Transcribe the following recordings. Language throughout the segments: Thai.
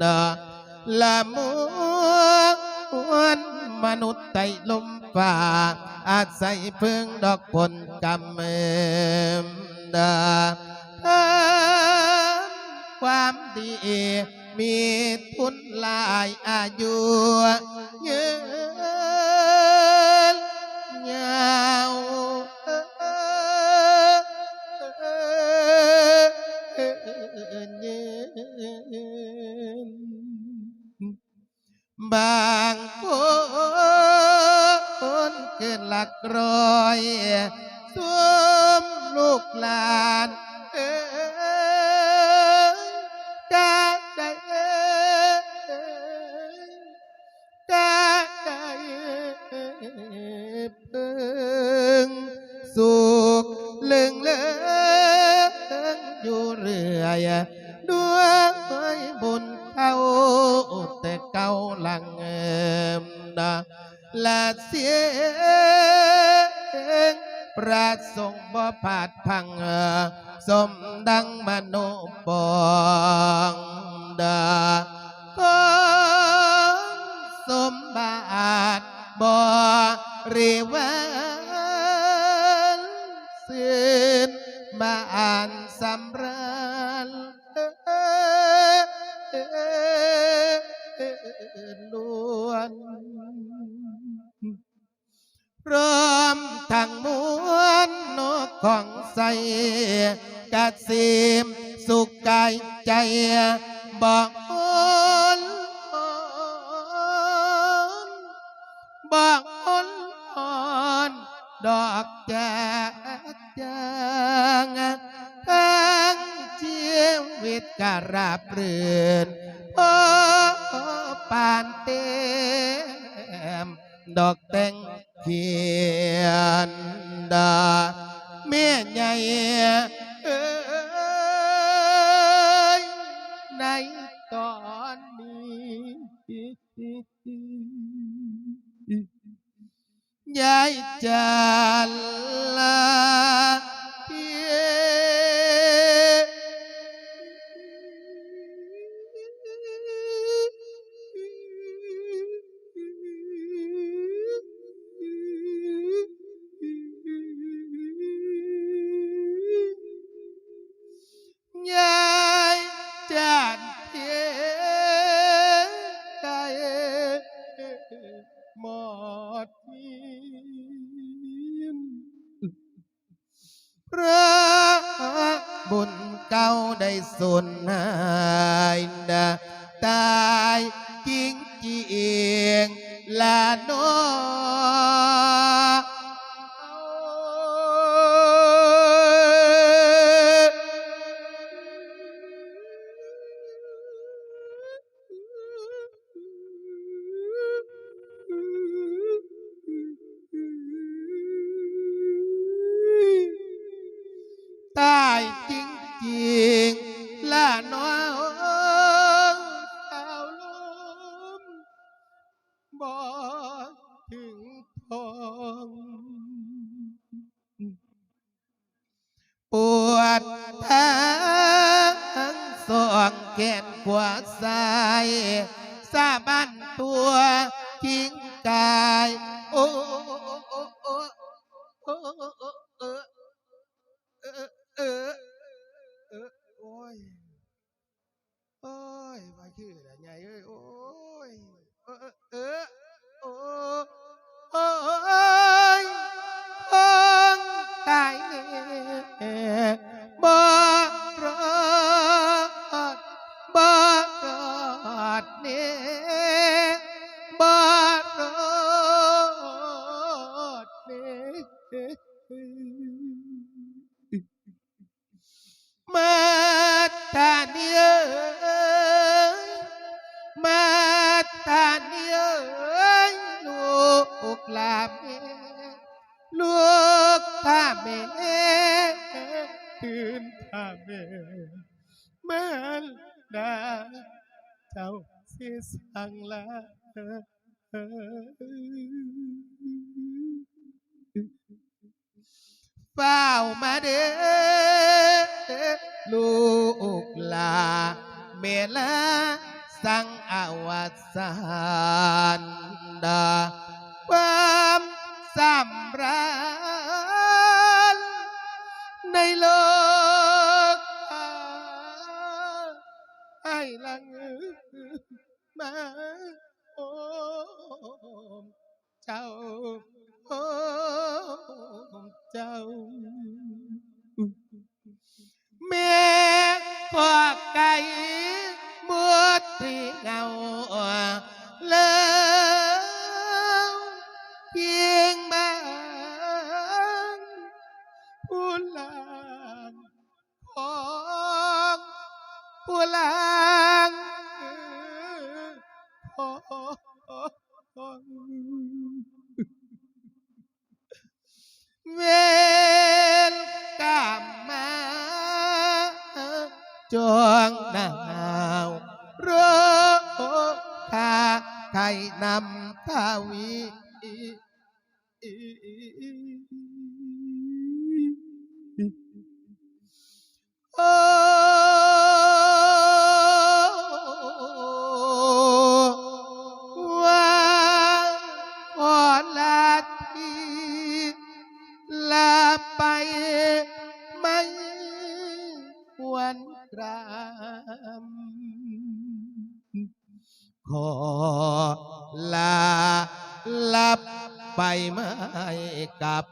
หอมาดาละมุนมนุษย์ไตลมฟ้าอาศัยพึ่งดอกผลกำเมมดาความดีมีทุนหลายอายุยืนยาว นบางคนเกินหลักร้อยสวมลูกหลาน งประสงค์บ่ผาดพังสมดังมโนปองดาของสมบาทบ่ริวารสิ้นมาอ่านสำราญล้วนพร้อม กะสิมสุขกายใจบอกอ่อนบอกอ่อนอ่อนดอกแจากจงทั้งชีวิตกะราบรื่นโอ้ปานเต็มดอกแตงเขียนดาแม่ใหญ่ ยายจันลา หมดมินพระบุญเก่าได้สุนหายนะตายจริงจริงลาโน ตาเนียลูกลาเมลูกตาเมตื่นตาเมเมันดาเจ้าสิสังลาเฝ้ามาเด้อลูกลาเมลาสัง อวสานดาความสำราญในโลกให้ลังมาโอมเจ้าโอ้เจ้าแม่ขอไก่ เวรกรรมมาจองหนาวรอข้าไทยนำทวี ขอลาลับไปไม่กลับ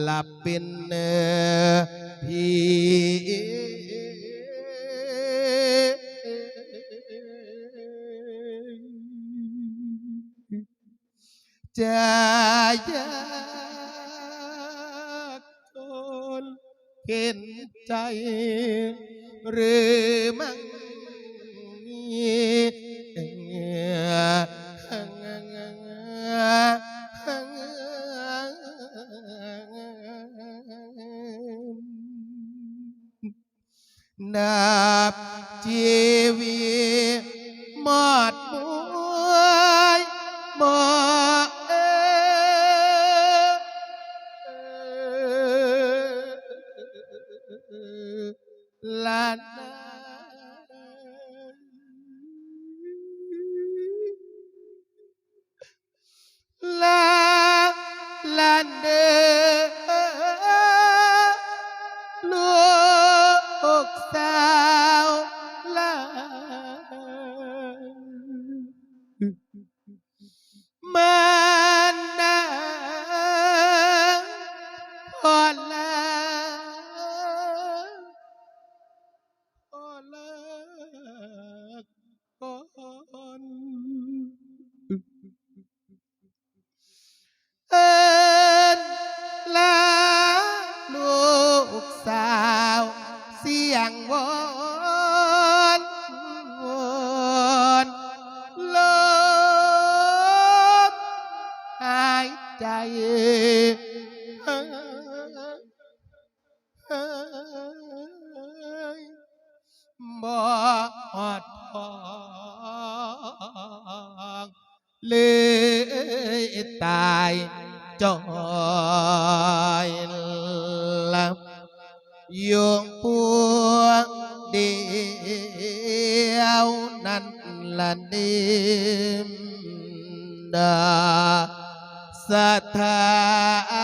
หลับเป็นเนอพีจะยากจนเห็นใจหรือมั่ง นับชีวิตหมดป่วยบอกเออลานลาลานเดอ งวอนวอนลมหายใจบ่อดทองเลยตายจอยลับโยง นิมดาสัทธา